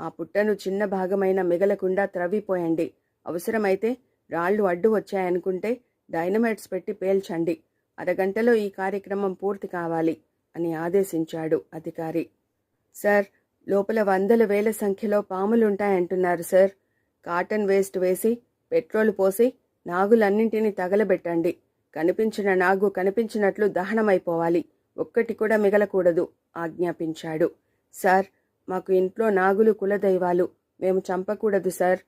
ఆ పుట్టను చిన్న భాగమైన మిగలకుండా త్రవ్విపోయండి. అవసరమైతే రాళ్ళు అడ్డు వచ్చాయనుకుంటే డైనమైట్స్ పెట్టి పేల్చండి. అరగంటలో ఈ కార్యక్రమం పూర్తి కావాలి అని ఆదేశించాడు అధికారి. సార్ లోపల వందల వేల సంఖ్యలో పాములుంటాయంటున్నారు సార్. కాటన్ వేస్ట్ వేసి పెట్రోల్ పోసి నాగులన్నింటినీ తగలబెట్టండి. కనిపించిన నాగు కనిపించినట్లు దహనమైపోవాలి. ఒక్కటి కూడా మిగలకూడదు ఆజ్ఞాపించాడు. సార్ మాకు ఇంట్లో నాగులు కులదైవాలు. మేము చంపకూడదు సార్.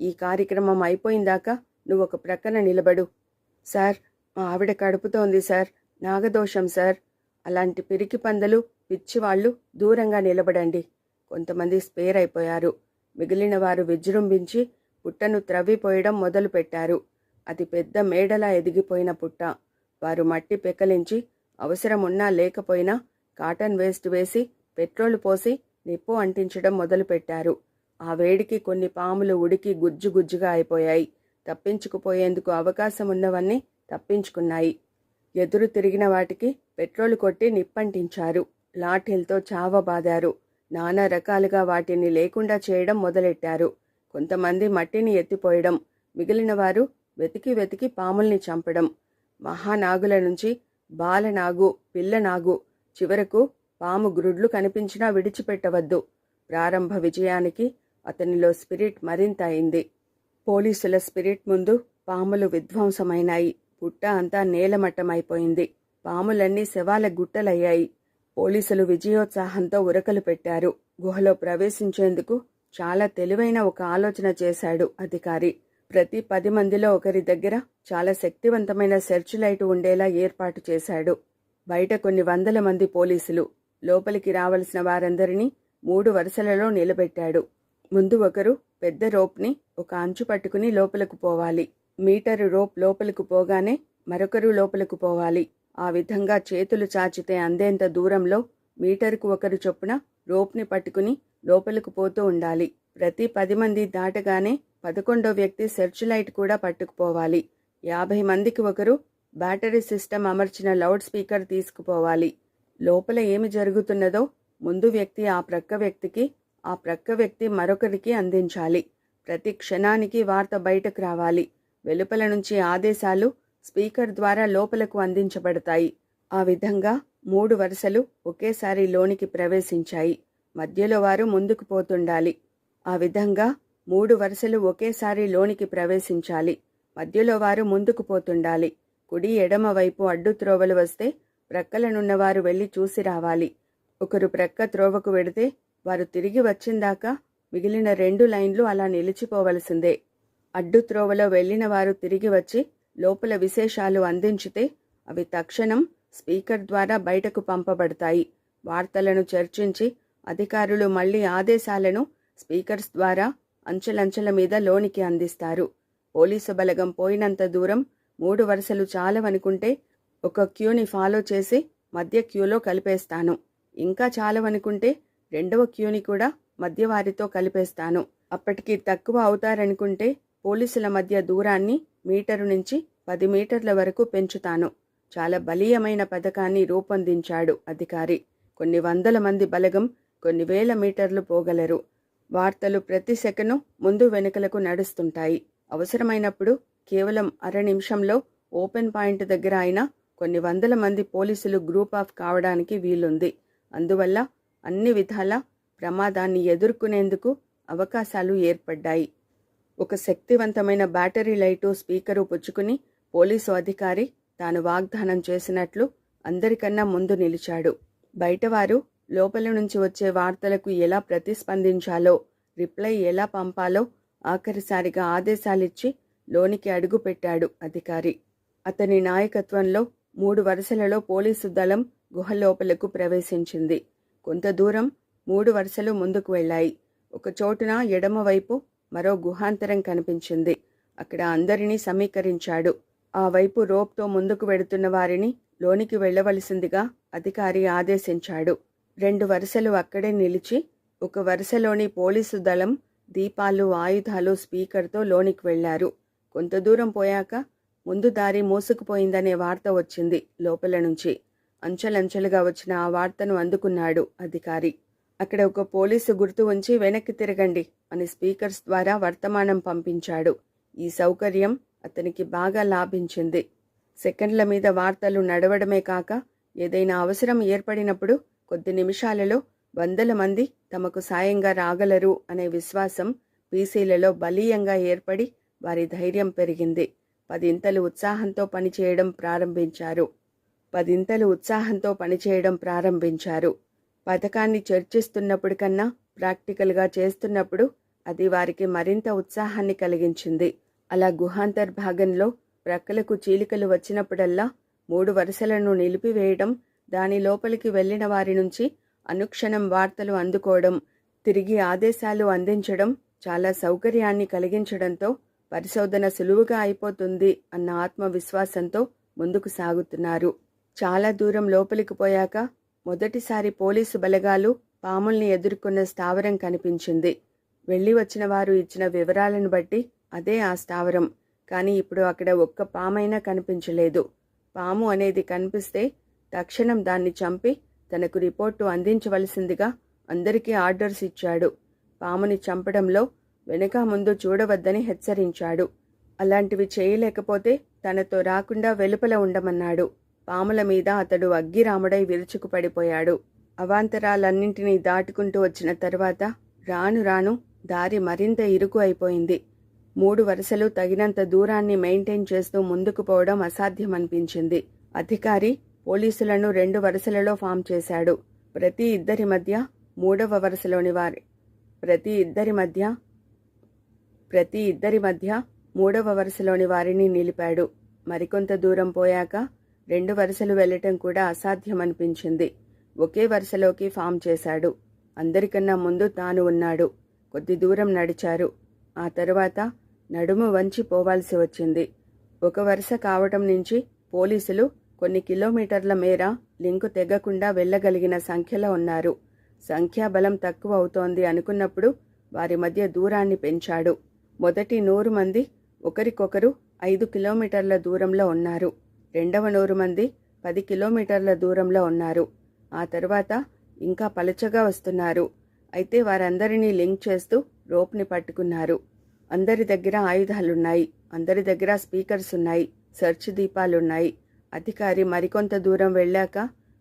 ఈ కార్యక్రమం అయిపోయిందాకా నువ్వు ఒక ప్రక్కన నిలబడు. సార్ మా ఆవిడ కడుపుతోంది సార్. నాగదోషం సార్. అలాంటి పిరికి పందలు పిచ్చివాళ్ళు దూరంగా నిలబడండి. కొంతమంది స్పేర్ అయిపోయారు. మిగిలిన వారు విజృంభించి పుట్టను త్రవ్విపోయడం మొదలుపెట్టారు అది పెద్ద మేడలా ఎదిగిపోయిన పుట్ట. వారు మట్టి పెకలించి అవసరమున్నా లేకపోయినా కాటన్ వేస్ట్ వేసి పెట్రోల్ పోసి నిప్పు అంటించడం మొదలుపెట్టారు. ఆ వేడికి కొన్ని పాములు ఉడికి గుజ్జు గుజ్జుగా అయిపోయాయి. తప్పించుకుపోయేందుకు అవకాశం ఉన్నవన్నీ తప్పించుకున్నాయి. ఎదురు తిరిగిన వాటికి పెట్రోల్ కొట్టి నిప్పంటించారు. లాఠీలతో చావబాదారు నానా రకాలుగా వాటిని లేకుండా చేయడం మొదలెట్టారు. కొంతమంది మట్టిని ఎత్తిపోయడం మిగిలిన వారు వెతికి వెతికి పాముల్ని చంపడం. మహానాగుల నుంచి బాలనాగు పిల్లనాగు చివరకు పాము గ్రుడ్లు కనిపించినా విడిచిపెట్టవద్దు. ప్రారంభ విజయానికి అతనిలో స్పిరిట్ మరింత అయింది. పోలీసుల స్పిరిట్ ముందు పాములు విధ్వంసమైనాయి. పుట్ట అంతా నేలమట్టమైపోయింది. పాములన్నీ శవాల గుట్టలయ్యాయి. పోలీసులు విజయోత్సాహంతో ఉరకలు పెట్టారు. గుహలో ప్రవేశించేందుకు చాలా తెలివైన ఒక ఆలోచన చేశాడు అధికారి. ప్రతి పది మందిలో ఒకరి దగ్గర చాలా శక్తివంతమైన సెర్చ్ లైట్ ఉండేలా ఏర్పాటు చేశాడు. బయట కొన్ని వందల మంది పోలీసులు లోపలికి రావలసిన వారందరినీ మూడు వరుసలలో నిలబెట్టాడు. ముందు ఒకరు పెద్ద రోప్ని ఒక అంచు పట్టుకుని లోపలకు పోవాలి. మీటరు రోప్ లోపలకు పోగానే మరొకరు లోపలకు పోవాలి. ఆ విధంగా చేతులు చాచితే అందేంత దూరంలో మీటరుకు ఒకరు చొప్పున రోప్ని పట్టుకుని లోపలకు పోతూ ఉండాలి. ప్రతి పది మంది దాటగానే పదకొండో వ్యక్తి సెర్చ్ లైట్ కూడా పట్టుకుపోవాలి. యాభై మందికి ఒకరు బ్యాటరీ సిస్టమ్ అమర్చిన లౌడ్ స్పీకర్ తీసుకుపోవాలి. లోపల ఏమి జరుగుతున్నదో ముందు వ్యక్తి ఆ ప్రక్క వ్యక్తికి ఆ ప్రక్క వ్యక్తి మరొకరికి అందించాలి. ప్రతి క్షణానికి వార్త బయటకు రావాలి. వెలుపల నుంచి ఆదేశాలు స్పీకర్ ద్వారా లోపలకు అందించబడతాయి. ఆ విధంగా మూడు వరుసలు ఒకేసారి లోనికి ప్రవేశించాయి. మధ్యలో వారు ముందుకు పోతుండాలి. ఆ విధంగా మూడు వరుసలు ఒకేసారి లోనికి ప్రవేశించాలి. మధ్యలో వారు ముందుకు పోతుండాలి. కుడి ఎడమ వైపు అడ్డు త్రోవలు వస్తే ప్రక్కలనున్నవారు వెళ్ళి చూసి రావాలి. ఒకరు ప్రక్క త్రోవకు వెడితే వారు తిరిగి వచ్చిందాకా మిగిలిన రెండు లైన్లు అలా నిలిచిపోవలసిందే. అడ్డు త్రోవలో వెళ్ళిన వారు తిరిగి వచ్చి లోపల విశేషాలు అందించితే అవి తక్షణం స్పీకర్ ద్వారా బయటకు పంపబడతాయి. వార్తలను చర్చించి అధికారులు మళ్ళీ ఆదేశాలను స్పీకర్స్ ద్వారా అంచెలంచెల మీద లోనికి అందిస్తారు. పోలీసు బలగం పోయినంత దూరం మూడు వరుసలు చాలవనుకుంటే ఒక క్యూని ఫాలో చేసి మధ్య క్యూలో కలిపేస్తాను. ఇంకా చాలవనుకుంటే రెండవ క్యూని కూడా మధ్య వారితో కలిపేస్తాను. అప్పటికి తక్కువ అవుతారనుకుంటే పోలీసుల మధ్య దూరాన్ని మీటరు నుంచి పది మీటర్ల వరకు పెంచుతాను. చాలా బలీయమైన పథకాన్ని రూపొందించాడు అధికారి. కొన్ని వందల మంది బలగం కొన్ని వేల మీటర్లు పోగలరు. వార్తలు ప్రతి సెకను ముందు వెనుకలకు నడుస్తుంటాయి. అవసరమైనప్పుడు కేవలం అర నిమిషంలో ఓపెన్ పాయింట్ దగ్గర అయినా కొన్ని వందల మంది పోలీసులు గ్రూప్ ఆఫ్ కావడానికి వీలుంది. అందువల్ల అన్ని విధాల ప్రమాదాన్ని ఎదుర్కొనేందుకు అవకాశాలు ఏర్పడ్డాయి. ఒక శక్తివంతమైన బ్యాటరీ లైటు స్పీకరు పుచ్చుకుని పోలీసు అధికారి తాను వాగ్దానం చేసినట్లు అందరికన్నా ముందు నిలిచాడు. బయటవారు లోపల నుంచి వచ్చే వార్తలకు ఎలా ప్రతిస్పందించాలో రిప్లై ఎలా పంపాలో ఆఖరిసారిగా ఆదేశాలిచ్చి లోనికి అడుగుపెట్టాడు అధికారి. అతని నాయకత్వంలో మూడు వరుసలలో పోలీసు దళం గుహలోపలకు ప్రవేశించింది. కొంత దూరం మూడు వరుసలు ముందుకు వెళ్ళాయి. ఒక చోటున ఎడమవైపు మరో గుహాంతరం కనిపించింది. అక్కడ అందరినీ సమీకరించాడు. ఆ వైపు రోప్తో ముందుకు వెడుతున్న వారిని లోనికి వెళ్ళవలసిందిగా అధికారి ఆదేశించాడు. రెండు వరుసలు అక్కడే నిలిచి ఒక వరుసలోని పోలీసు దళం దీపాలు ఆయుధాలు స్పీకర్తో లోనికి వెళ్ళారు కొంత దూరం పోయాక ముందు దారి మూసుకుపోయిందనే వార్త వచ్చింది లోపల నుంచి. అంచెలంచెలుగా వచ్చిన ఆ వార్తను అందుకున్నాడు అధికారి. అక్కడ ఒక పోలీసు గుర్తు ఉంచి వెనక్కి తిరగండి అని స్పీకర్స్ ద్వారా వర్తమానం పంపించాడు. ఈ సౌకర్యం అతనికి బాగా లాభించింది. సెకండ్ల మీద వార్తలు నడవడమే కాక ఏదైనా అవసరం ఏర్పడినప్పుడు కొద్ది నిమిషాలలో వందల మంది తమకు సాయంగా రాగలరు అనే విశ్వాసం పీసీలలో బలీయంగా ఏర్పడి వారి ధైర్యం పెరిగింది. పదింతలు ఉత్సాహంతో పనిచేయడం ప్రారంభించారు. పదింతలు ఉత్సాహంతో పనిచేయడం ప్రారంభించారు. పథకాన్ని చర్చిస్తున్నప్పటికన్నా ప్రాక్టికల్గా చేస్తున్నప్పుడు అది వారికి మరింత ఉత్సాహాన్ని కలిగించింది. అలా గుహాంతర్భాగంలో ప్రక్కలకు చీలికలు వచ్చినప్పుడల్లా మూడు వరుసలను నిలిపివేయడం దాని లోపలికి వెళ్ళిన వారి నుంచి అనుక్షణం వార్తలు అందుకోవడం తిరిగి ఆదేశాలు అందించడం చాలా సౌకర్యాన్ని కలిగించడంతో పరిశోధన సులువుగా అయిపోతుంది అన్న ఆత్మవిశ్వాసంతో ముందుకు సాగుతున్నారు. చాలా దూరం లోపలికి పోయాక మొదటిసారి పోలీసు బలగాలు పాముల్ని ఎదుర్కొన్న స్థావరం కనిపించింది. వెళ్ళి వచ్చిన వారు ఇచ్చిన వివరాలను బట్టి అదే ఆ స్థావరం. కానీ ఇప్పుడు అక్కడ ఒక్క పామైనా కనిపించలేదు. పాము అనేది కనిపిస్తే తక్షణం దాన్ని చంపి తనకు రిపోర్టు అందించవలసిందిగా అందరికీ ఆర్డర్స్ ఇచ్చాడు. పాముని చంపడంలో వెనుక ముందు చూడవద్దని హెచ్చరించాడు. అలాంటివి చేయలేకపోతే తనతో రాకుండా వెలుపల ఉండమన్నాడు. పాముల మీద అతడు అగ్గిరాముడై విరుచుకుపడిపోయాడు అవాంతరాలన్నింటినీ దాటుకుంటూ వచ్చిన తర్వాత రాను రాను దారి మరింత ఇరుకు అయిపోయింది. మూడు వరుసలు తగినంత దూరాన్ని మెయింటైన్ చేస్తూ ముందుకు పోవడం అసాధ్యమనిపించింది. అధికారి పోలీసులను రెండు వరుసలలో ఫామ్ చేశాడు. ప్రతి ఇద్దరి మధ్య మూడవ వరుసలోని వారి ప్రతి ఇద్దరి మధ్య ప్రతి ఇద్దరి మధ్య మూడవ వరుసలోని వారిని నిలిపాడు. మరికొంత దూరం పోయాక రెండు వరుసలు వెళ్ళటం కూడా అసాధ్యమనిపించింది. ఒకే వరుసలోకి ఫామ్ చేశాడు. అందరికన్నా ముందు తాను ఉన్నాడు. కొద్ది దూరం నడిచారు. ఆ తరువాత నడుము వంచి పోవాల్సి వచ్చింది. ఒక వరుస కావటం నుంచి పోలీసులు కొన్ని కిలోమీటర్ల మేర లింకు తెగకుండా వెళ్ళగలిగిన సంఖ్యలో ఉన్నారు. సంఖ్యాబలం తక్కువ అవుతోంది అనుకున్నప్పుడు వారి మధ్య దూరాన్ని పెంచాడు. మొదటి నూరు మంది ఒకరికొకరు ఐదు కిలోమీటర్ల దూరంలో ఉన్నారు. రెండవ నూరు మంది పది కిలోమీటర్ల దూరంలో ఉన్నారు. ఆ తర్వాత ఇంకా పలచగా వస్తున్నారు. అయితే వారందరినీ లింక్ చేస్తూ రోప్ని పట్టుకున్నారు. అందరి దగ్గర ఆయుధాలున్నాయి. అందరి దగ్గర స్పీకర్స్ ఉన్నాయి సెర్చ్ దీపాలున్నాయి. అధికారి మరికొంత దూరం వెళ్ళాక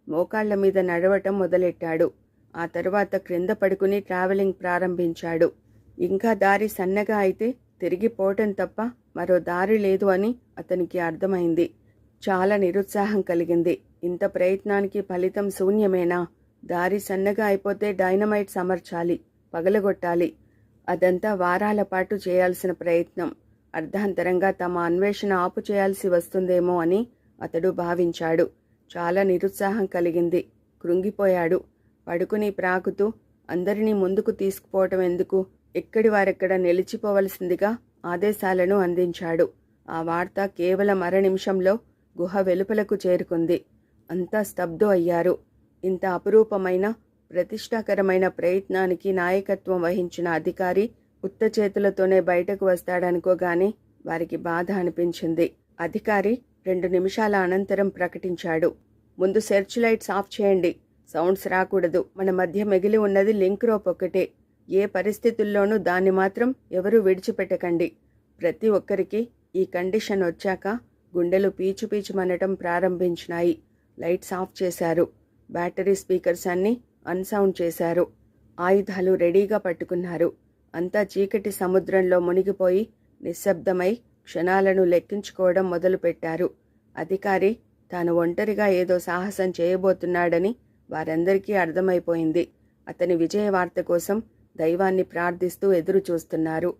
మోకాళ్ళ మీద నడవటం మొదలెట్టాడు. ఆ తర్వాత క్రింద పడుకుని ట్రావెలింగ్ ప్రారంభించాడు. ఇంకా దారి సన్నగా అయితే తిరిగిపోవటం తప్ప మరో దారి లేదు అని అతనికి అర్థమైంది. చాలా నిరుత్సాహం కలిగింది. ఇంత ప్రయత్నానికి ఫలితం శూన్యమేనా? దారి సన్నగా అయిపోతే డైనమైట్స్ అమర్చాలి పగలగొట్టాలి. అదంతా వారాల పాటు చేయాల్సిన ప్రయత్నం. అర్ధాంతరంగా తమ అన్వేషణ ఆపు చేయాల్సి వస్తుందేమో అని అతడు భావించాడు. చాలా నిరుత్సాహం కలిగింది. కృంగిపోయాడు. పడుకుని ప్రాకుతూ అందరినీ ముందుకు తీసుకుపోవటం ఎందుకు? ఎక్కడి వారెక్కడ నిలిచిపోవలసిందిగా ఆదేశాలను అందించాడు. ఆ వార్త కేవలం అర నిమిషంలో గుహ వెలుపలకు చేరుకుంది. అంతా స్తబ్దు అయ్యారు. ఇంత అపురూపమైన ప్రతిష్టాకరమైన ప్రయత్నానికి నాయకత్వం వహించిన అధికారి ఉత్త చేతులతోనే బయటకు వస్తాడనుకోగానే వారికి బాధ అనిపించింది. అధికారి రెండు నిమిషాల అనంతరం ప్రకటించాడు. ముందు సెర్చ్ లైట్స్ ఆఫ్ చేయండి. సౌండ్స్ రాకూడదు. మన మధ్య మిగిలి ఉన్నది లింక్ రోప్ ఒకటే ఏ పరిస్థితుల్లోనూ దాన్ని మాత్రం ఎవరూ విడిచిపెట్టకండి. ప్రతి ఒక్కరికి ఈ కండిషన్ వచ్చాక గుండెలు పీచు పీచుమనటం ప్రారంభించినాయి. లైట్స్ ఆఫ్ చేశారు. బ్యాటరీ స్పీకర్స్ అన్నీ అన్సౌండ్ చేశారు. ఆయుధాలు రెడీగా పట్టుకున్నారు. అంతా చీకటి సముద్రంలో మునిగిపోయి నిశ్శబ్దమై క్షణాలను లెక్కించుకోవడం మొదలుపెట్టారు. అధికారి తాను ఒంటరిగా ఏదో సాహసం చేయబోతున్నాడని వారందరికీ అర్థమైపోయింది. అతని విజయ వార్త కోసం దైవాన్ని ప్రార్థిస్తూ ఎదురు చూస్తున్నారు.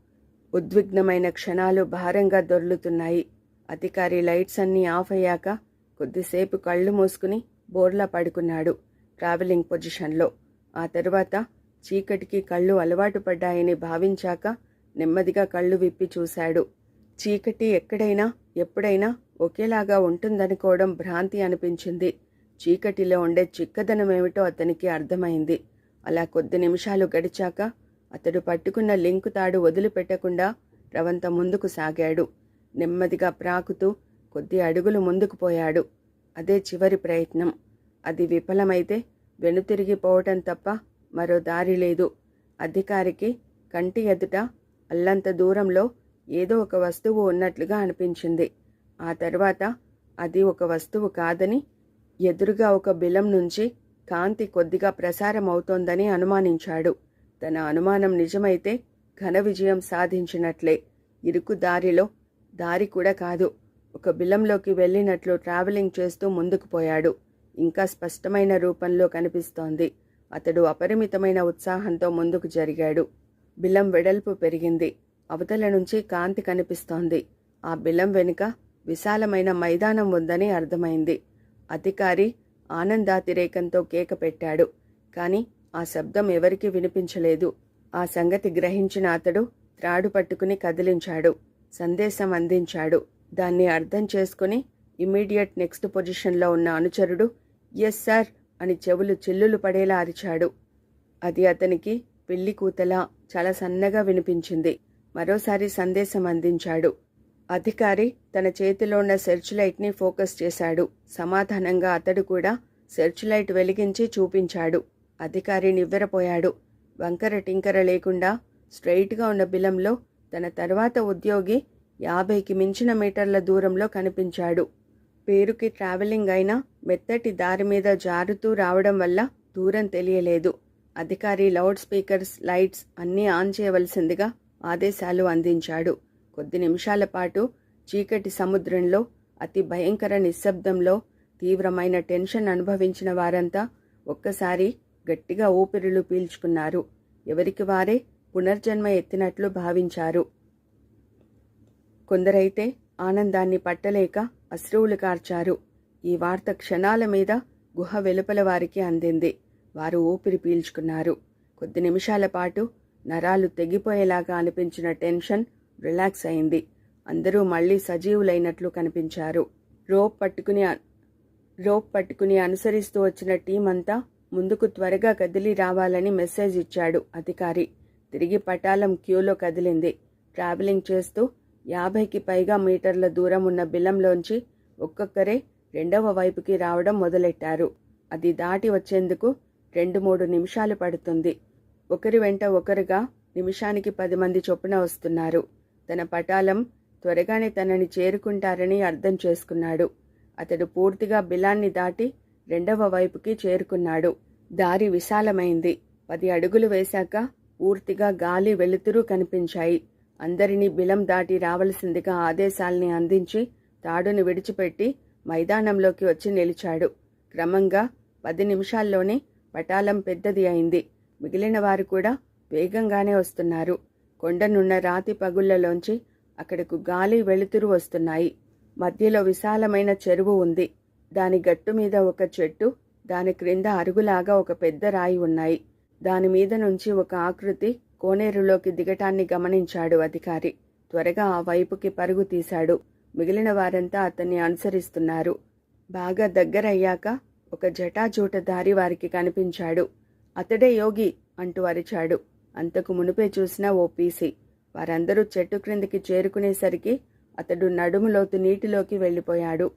ఉద్విగ్నమైన క్షణాలు భారంగా దొర్లుతున్నాయి. అధికారి లైట్స్ అన్నీ ఆఫ్ అయ్యాక కొద్దిసేపు కళ్ళు మూసుకుని బోర్లా పడుకున్నాడు ట్రావెలింగ్ పొజిషన్లో. ఆ తరువాత చీకటికి కళ్ళు అలవాటు పడ్డాయని భావించాక నెమ్మదిగా కళ్ళు విప్పి చూశాడు. చీకటి ఎక్కడైనా ఎప్పుడైనా ఒకేలాగా ఉంటుందనుకోవడం భ్రాంతి అనిపించింది. చీకటిలో ఉండే చిక్కదనమేమిటో అతనికి అర్థమైంది. అలా కొద్ది నిమిషాలు గడిచాక అతడు పట్టుకున్న లింకు తాడు వదిలిపెట్టకుండా రవంత ముందుకు సాగాడు. నెమ్మదిగా ప్రాకుతూ కొద్ది అడుగులు ముందుకు పోయాడు. అదే చివరి ప్రయత్నం. అది విఫలమైతే వెనుతిరిగిపోవటం తప్ప మరో దారి లేదు. అధికారికి కంటి ఎదుట అల్లంత దూరంలో ఏదో ఒక వస్తువు ఉన్నట్లుగా అనిపించింది. ఆ తర్వాత అది ఒక వస్తువు కాదని ఎదురుగా ఒక బిలం నుంచి కాంతి కొద్దిగా ప్రసారం అవుతోందని అనుమానించాడు. తన అనుమానం నిజమైతే ఘన విజయం సాధించినట్లే. ఇరుకు దారిలో దారి కూడా కాదు. ఒక బిలంలోకి వెళ్ళినట్లు ట్రావెలింగ్ చేస్తూ ముందుకు పోయాడు. ఇంకా స్పష్టమైన రూపంలో కనిపిస్తోంది. అతడు అపరిమితమైన ఉత్సాహంతో ముందుకు జరిగాడు. బిలం వెడల్పు పెరిగింది. అవతల నుంచి కాంతి కనిపిస్తోంది. ఆ బిలం వెనుక విశాలమైన మైదానం ఉందని అర్థమైంది. అధికారి ఆనందాతిరేకంతో కేక పెట్టాడు. కాని ఆ శబ్దం ఎవరికీ వినిపించలేదు. ఆ సంగతి గ్రహించిన అతడు త్రాడు పట్టుకుని కదిలించాడు. సందేశం అందించాడు. దాన్ని అర్థం చేసుకుని ఇమ్మీడియట్ నెక్స్ట్ పొజిషన్లో ఉన్న అనుచరుడు ఎస్ సార్ అని చెవులు చిల్లులు పడేలా అరిచాడు. అది అతనికి పెళ్ళి కూతలా చాలా సన్నగా వినిపించింది. మరోసారి సందేశం అందించాడు. అధికారి తన చేతిలో ఉన్న సెర్చ్ లైట్ని ఫోకస్ చేశాడు. సమాధానంగా అతడు కూడా సెర్చ్ లైట్ వెలిగించి చూపించాడు. అధికారి నివ్వెరపోయాడు. వంకర టింకర లేకుండా స్ట్రైట్గా ఉన్న బిలంలో తన తర్వాత ఉద్యోగి యాభైకి మించిన మీటర్ల దూరంలో కనిపించాడు. పేరుకి ట్రావెలింగ్ అయినా మెత్తటి దారి మీద జారుతూ రావడం వల్ల దూరం తెలియలేదు. అధికారి లౌడ్ స్పీకర్స్ లైట్స్ అన్నీ ఆన్ చేయవలసిందిగా ఆదేశాలు అందించాడు. కొద్ది నిమిషాల పాటు చీకటి సముద్రంలో అతి భయంకర నిశ్శబ్దంలో తీవ్రమైన టెన్షన్ అనుభవించిన వారంతా ఒక్కసారి గట్టిగా ఊపిరులు పీల్చుకున్నారు. ఎవరికి వారే పునర్జన్మ ఎత్తినట్లు భావించారు. కొందరైతే ఆనందాన్ని పట్టలేక అశ్రువులు కార్చారు. ఈ వార్త క్షణాల మీద గుహ వెలుపల వారికి అందింది. వారు ఊపిరి పీల్చుకున్నారు. కొద్ది నిమిషాల పాటు నరాలు తెగిపోయేలాగా అనిపించిన టెన్షన్ రిలాక్స్ అయింది. అందరూ మళ్ళీ సజీవులైనట్లు కనిపించారు. రోప్ పట్టుకుని రోప్ పట్టుకుని అనుసరిస్తూ వచ్చిన టీం అంతా ముందుకు త్వరగా కదిలి రావాలని మెసేజ్ ఇచ్చాడు అధికారి. తిరిగి పటాలం క్యూలో కదిలింది. ట్రావెలింగ్ చేస్తూ యాభైకి పైగా మీటర్ల దూరం ఉన్న బిలంలోంచి ఒక్కొక్కరే రెండవ వైపుకి రావడం మొదలెట్టారు. అది దాటి వచ్చేందుకు రెండు మూడు నిమిషాలు పడుతుంది. ఒకరి వెంట ఒకరుగా నిమిషానికి పది మంది చొప్పున వస్తున్నారు. తన పటాలం త్వరగానే తనని చేరుకుంటారని అర్థం చేసుకున్నాడు. అతడు పూర్తిగా బిలాన్ని దాటి రెండవ వైపుకి చేరుకున్నాడు. దారి విశాలమైంది. పది అడుగులు వేశాక పూర్తిగా గాలి వెలుతురు కనిపించాయి. అందరినీ బిలం దాటి రావలసిందిగా ఆదేశాల్ని అందించి తాడును విడిచిపెట్టి మైదానంలోకి వచ్చి నిలిచాడు. క్రమంగా పది నిమిషాల్లోనే పటాలం పెద్దది అయింది. మిగిలిన వారు కూడా వేగంగానే వస్తున్నారు. కొండనున్న రాతి పగుళ్ళలోంచి అక్కడకు గాలి వెలుతురు వస్తున్నాయి. మధ్యలో విశాలమైన చెరువు ఉంది. దాని గట్టు మీద ఒక చెట్టు దాని క్రింద అరుగులాగా ఒక పెద్ద రాయి ఉన్నాయి. దాని మీద నుంచి ఒక ఆకృతి కోనేరులోకి దిగటాన్ని గమనించాడు అధికారి. త్వరగా ఆ వైపుకి పరుగు తీశాడు. మిగిలిన వారంతా అతన్ని అనుసరిస్తున్నారు. బాగా దగ్గరయ్యాక ఒక జటాజూటదారి వారికి కనిపించాడు. అతడే యోగి అంటూ అరిచాడు. అంతకు మునిపే చూసిన ఓ పీసీ. వారందరూ చెట్టు క్రిందికి చేరుకునేసరికి అతడు నడుములోతు నీటిలోకి వెళ్ళిపోయాడు.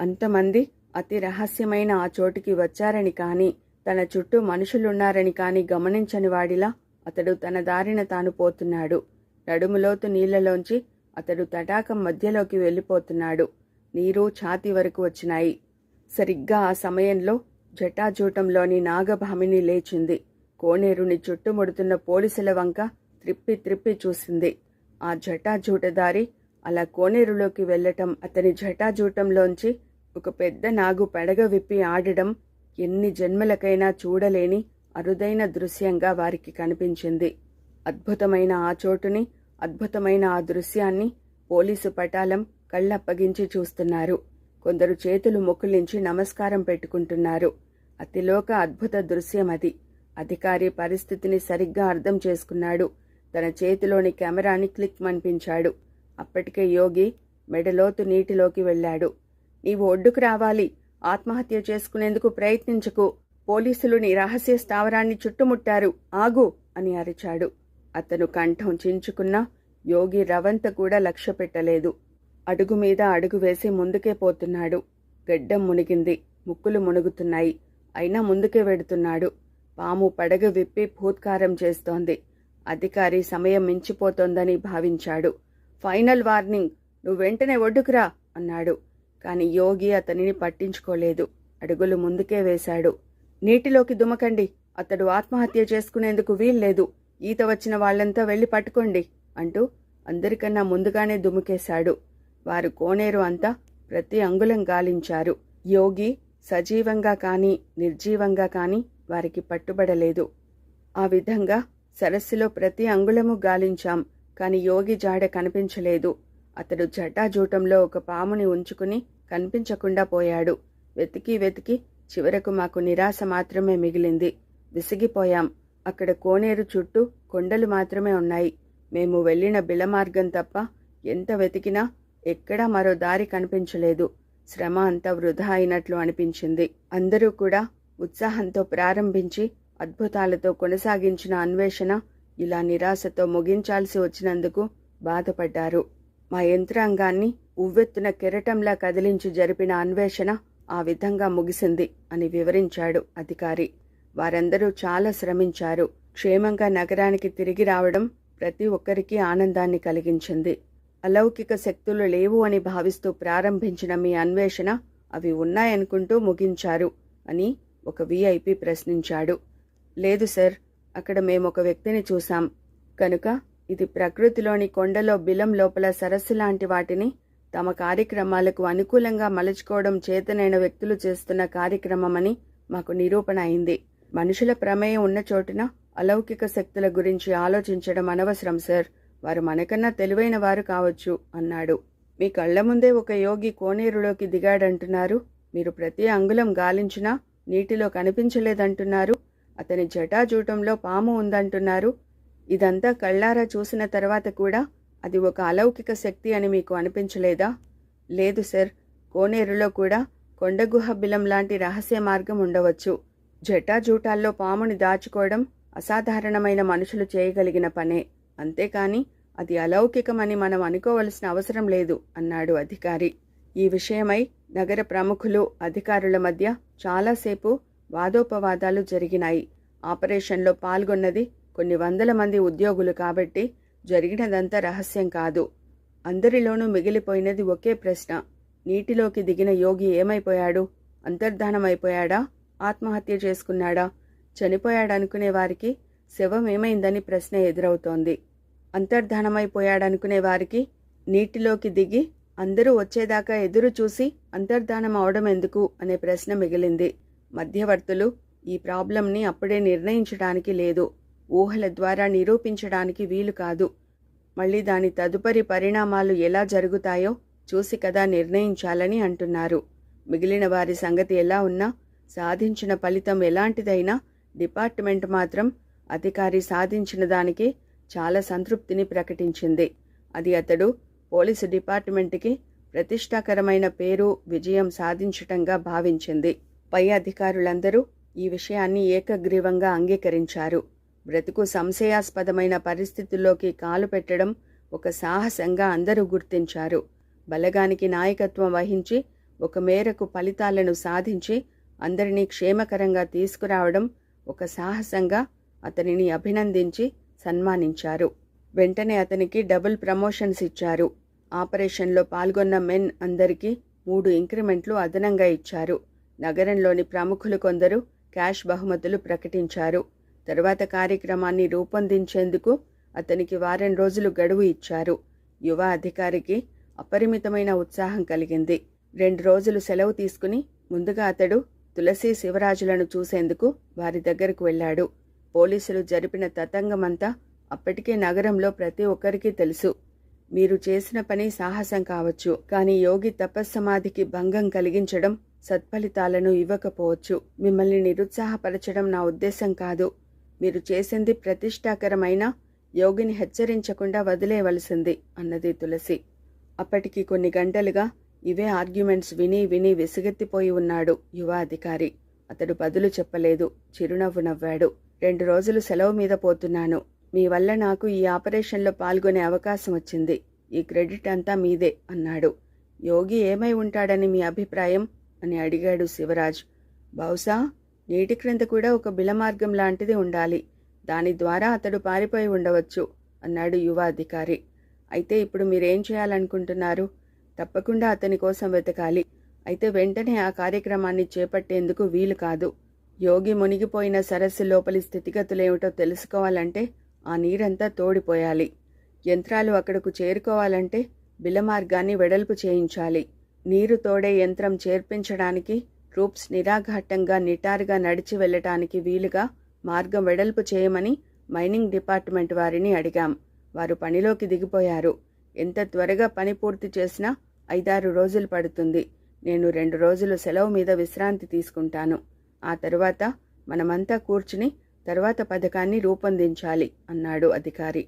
అంతమంది అతి రహస్యమైన ఆ చోటుకి వచ్చారని కాని తన చుట్టూ మనుషులున్నారని కాని గమనించని వాడిలా అతడు తన దారిన తాను పోతున్నాడు. నడుములోతు నీళ్ళలోంచి అతడు తటాకం మధ్యలోకి వెళ్ళిపోతున్నాడు. నీరు ఛాతి వరకు వచ్చినాయి. సరిగ్గా ఆ సమయంలో జటాజూటంలోని నాగభామిని లేచింది. కోనేరుని చుట్టుముడుతున్న పోలీసుల వంక త్రిప్పి త్రిప్పి చూసింది. ఆ జటాజూటదారి అలా కోనేరులోకి వెళ్ళటం అతని జటాజూటంలోంచి ఒక పెద్ద నాగు పెడగ విప్పి ఆడడం ఎన్ని జన్మలకైనా చూడలేని అరుదైన దృశ్యంగా వారికి కనిపించింది. అద్భుతమైన ఆ చోటుని అద్భుతమైన ఆ దృశ్యాన్ని పోలీసు పటాలం కళ్ళప్పగించి చూస్తున్నారు. కొందరు చేతులు మొక్కులించి నమస్కారం పెట్టుకుంటున్నారు. అతిలోక అద్భుత దృశ్యం అది అధికారి పరిస్థితిని సరిగ్గా అర్థం చేసుకున్నాడు. తన చేతిలోని కెమెరాని క్లిక్ మనిపించాడు. అప్పటికే యోగి మెడలోతు నీటిలోకి వెళ్ళాడు. నీవు ఒడ్డుకు రావాలి. ఆత్మహత్య చేసుకునేందుకు ప్రయత్నించకు. పోలీసులు నీ రహస్య స్థావరాన్ని చుట్టుముట్టారు. ఆగు అని అరిచాడు. అతను కంఠం చించుకున్నా యోగి రవంత కూడా లక్ష్య పెట్టలేదు. అడుగు మీద అడుగు వేసి ముందుకే పోతున్నాడు. గడ్డం మునిగింది. ముక్కులు మునుగుతున్నాయి. అయినా ముందుకే వెడుతున్నాడు. పాము పడగ విప్పి భూత్కారం చేస్తోంది. అధికారి సమయం మించిపోతోందని భావించాడు. ఫైనల్ వార్నింగ్ నువ్వు వెంటనే ఒడ్డుకురా అన్నాడు. కాని యోగి అతనిని పట్టించుకోలేదు. అడుగులు ముందుకే వేశాడు. నీటిలోకి దుమకండి. అతడు ఆత్మహత్య చేసుకునేందుకు వీల్లేదు. ఈత వచ్చిన వాళ్ళంతా వెళ్ళి పట్టుకోండి అంటూ అందరికన్నా ముందుగానే దుముకేశాడు. వారు కోనేరు అంతా ప్రతి అంగుళం గాలించారు. యోగి సజీవంగా కాని నిర్జీవంగా కాని వారికి పట్టుబడలేదు. ఆ విధంగా సరస్సులో ప్రతి అంగుళము గాలించాం కాని యోగి జాడ కనిపించలేదు. అతడు జటాజూటంలో ఒక పాముని ఉంచుకుని కనిపించకుండా పోయాడు. వెతికి వెతికి చివరకు మాకు నిరాశ మాత్రమే మిగిలింది. విసిగిపోయాం. అక్కడ కోనేరు చుట్టూ కొండలు మాత్రమే ఉన్నాయి. మేము వెళ్ళిన బిలమార్గం తప్ప ఎంత వెతికినా ఎక్కడా మరో దారి కనిపించలేదు. శ్రమ అంతా వృధా అయినట్లు అనిపించింది. అందరూ కూడా ఉత్సాహంతో ప్రారంభించి అద్భుతాలతో కొనసాగించిన అన్వేషణ ఇలా నిరాశతో ముగించాల్సి వచ్చినందుకు బాధపడ్డారు. మా యంత్రాంగాన్ని ఉవ్వెత్తున కెరటంలా కదిలించి జరిపిన అన్వేషణ ఆ విధంగా ముగిసింది అని వివరించాడు అధికారి. వారందరూ చాలా శ్రమించారు. క్షేమంగా నగరానికి తిరిగి రావడం ప్రతి ఒక్కరికి ఆనందాన్ని కలిగించింది. అలౌకిక శక్తులు లేవు అని భావిస్తూ ప్రారంభించిన మీ అన్వేషణ అవి ఉన్నాయనుకుంటూ ముగించారు అని ఒక వీఐపీ ప్రశ్నించాడు. లేదు సార్ అక్కడ మేమొక వ్యక్తిని చూశాం. కనుక ఇది ప్రకృతిలోని కొండలో బిలం లోపల సరస్సు లాంటి వాటిని తమ కార్యక్రమాలకు అనుకూలంగా మలుచుకోవడం చేతనైన వ్యక్తులు చేస్తున్న కార్యక్రమమని మాకు నిరూపణ అయింది. మనుషుల ప్రమేయం ఉన్న చోటున అలౌకిక శక్తుల గురించి ఆలోచించడం అనవసరం సార్. వారు మనకన్నా తెలివైన వారు కావచ్చు అన్నాడు. మీ కళ్ళ ముందే ఒక యోగి కోనేరులోకి దిగాడంటున్నారు. మీరు ప్రతి అంగుళం గాలించినా నీటిలో కనిపించలేదంటున్నారు. అతని జటాజూటంలో పాము ఉందంటున్నారు. ఇదంతా కళ్ళారా చూసిన తర్వాత కూడా అది ఒక అలౌకిక శక్తి అని మీకు అనిపించలేదా? లేదు సార్ కోనేరులో కూడా కొండగుహ బిలం లాంటి రహస్య మార్గం ఉండవచ్చు. జటాజూటాల్లో పాముని దాచుకోవడం అసాధారణమైన మనుషులు చేయగలిగిన పనే. అంతేకాని అది అలౌకికమని మనం అనుకోవలసిన అవసరం లేదు అన్నాడు అధికారి. ఈ విషయమై నగర ప్రముఖులు అధికారుల మధ్య చాలాసేపు వాదోపవాదాలు జరిగినాయి. ఆపరేషన్లో పాల్గొన్నది కొన్ని వందల మంది ఉద్యోగులు కాబట్టి జరిగినదంతా రహస్యం కాదు. అందరిలోనూ మిగిలిపోయినది ఒకే ప్రశ్న నీటిలోకి దిగిన యోగి ఏమైపోయాడు? అంతర్ధానమైపోయాడా? ఆత్మహత్య చేసుకున్నాడా? చనిపోయాడనుకునే వారికి శవం ఏమైందని ప్రశ్న ఎదురవుతోంది. అంతర్ధానమైపోయాడనుకునే వారికి నీటిలోకి దిగి అందరూ వచ్చేదాకా ఎదురు చూసి అంతర్ధానం అవడం ఎందుకు అనే ప్రశ్న మిగిలింది. మధ్యవర్తులు ఈ ప్రాబ్లంని అప్పుడే నిర్ణయించడానికి లేదు. ఊహల ద్వారా నిరూపించడానికి వీలు కాదు. మళ్ళీ దాని తదుపరి పరిణామాలు ఎలా జరుగుతాయో చూసి కదా నిర్ణయించాలని అంటున్నారు. మిగిలిన వారి సంగతి ఎలా ఉన్నా సాధించిన ఫలితం ఎలాంటిదైనా డిపార్ట్మెంట్ మాత్రం అధికారి సాధించిన దానికి చాలా సంతృప్తిని ప్రకటించింది. అది అతడు పోలీసు డిపార్ట్మెంట్కి ప్రతిష్టాకరమైన పేరు విజయం సాధించటంగా భావించింది. పై అధికారులందరూ ఈ విషయాన్ని ఏకగ్రీవంగా అంగీకరించారు. బ్రతుకు సంశయాస్పదమైన పరిస్థితుల్లోకి కాలు పెట్టడం ఒక సాహసంగా అందరూ గుర్తించారు. బలగానికి నాయకత్వం వహించి ఒక మేరకు ఫలితాలను సాధించి అందరినీ క్షేమకరంగా తీసుకురావడం ఒక సాహసంగా అతనిని అభినందించి సన్మానించారు. వెంటనే అతనికి డబుల్ ప్రమోషన్స్ ఇచ్చారు. ఆపరేషన్లో పాల్గొన్న మెన్ అందరికీ మూడు ఇంక్రిమెంట్లు అదనంగా ఇచ్చారు. నగరంలోని ప్రముఖులు కొందరు క్యాష్ బహుమతులు ప్రకటించారు. తర్వాత కార్యక్రమాన్ని రూపొందించేందుకు అతనికి వారం రోజులు గడువు ఇచ్చారు. యువ అధికారికి అపరిమితమైన ఉత్సాహం కలిగింది. రెండు రోజులు సెలవు తీసుకుని ముందుగా అతడు తులసి శివరాజులను చూసేందుకు వారి దగ్గరకు వెళ్ళాడు. పోలీసులు జరిపిన తతంగమంతా అప్పటికే నగరంలో ప్రతి ఒక్కరికి తెలుసు. మీరు చేసిన పని సాహసం కావచ్చు కానీ యోగి తపస్సమాధికి భంగం కలిగించడం సత్ఫలితాలను ఇవ్వకపోవచ్చు. మిమ్మల్ని నిరుత్సాహపరచడం నా ఉద్దేశం కాదు. మీరు చేసింది ప్రతిష్టాకరమైన యోగిని హెచ్చరించకుండా వదిలేవలసింది అన్నది తులసి. అప్పటికి కొన్ని గంటలుగా ఇవే ఆర్గ్యుమెంట్స్ విని విని విసుగెత్తిపోయి ఉన్నాడు యువ అధికారి అతడు బదులు చెప్పలేదు చిరునవ్వు నవ్వాడు. రెండు రోజులు సెలవు మీద పోతున్నాను. మీ వల్ల నాకు ఈ ఆపరేషన్లో పాల్గొనే అవకాశం వచ్చింది. ఈ క్రెడిట్ అంతా మీదే అన్నాడు. యోగి ఏమై ఉంటాడని మీ అభిప్రాయం? అని అడిగాడు శివరాజ్. బహుశా నీటి క్రింద కూడా ఒక బిలమార్గం లాంటిది ఉండాలి. దాని ద్వారా అతడు పారిపోయి ఉండవచ్చు అన్నాడు యువ అధికారి అయితే ఇప్పుడు మీరేం చేయాలనుకుంటున్నారు? తప్పకుండా అతని కోసం వెతకాలి. అయితే వెంటనే ఆ కార్యక్రమాన్ని చేపట్టేందుకు వీలు కాదు. యోగి మునిగిపోయిన సరస్సు లోపలి స్థితిగతులేమిటో తెలుసుకోవాలంటే ఆ నీరంతా తోడిపోయాలి. యంత్రాలు అక్కడకు చేరుకోవాలంటే బిలమార్గాన్ని వెడల్పు చేయించాలి. నీరు తోడే యంత్రం చేర్పించడానికి ట్రూప్స్ నిరాఘాటంగా నిటారుగా నడిచి వెళ్ళటానికి వీలుగా మార్గం వెడల్పు చేయమని మైనింగ్ డిపార్ట్మెంట్ వారిని అడిగాం. వారు పనిలోకి దిగిపోయారు. ఎంత త్వరగా పని పూర్తి చేసినా ఐదారు రోజులు పడుతుంది. నేను రెండు రోజులు సెలవు మీద విశ్రాంతి తీసుకుంటాను. ఆ తరువాత మనమంతా కూర్చుని తర్వాత పథకాన్ని రూపొందించాలి అన్నాడు అధికారి.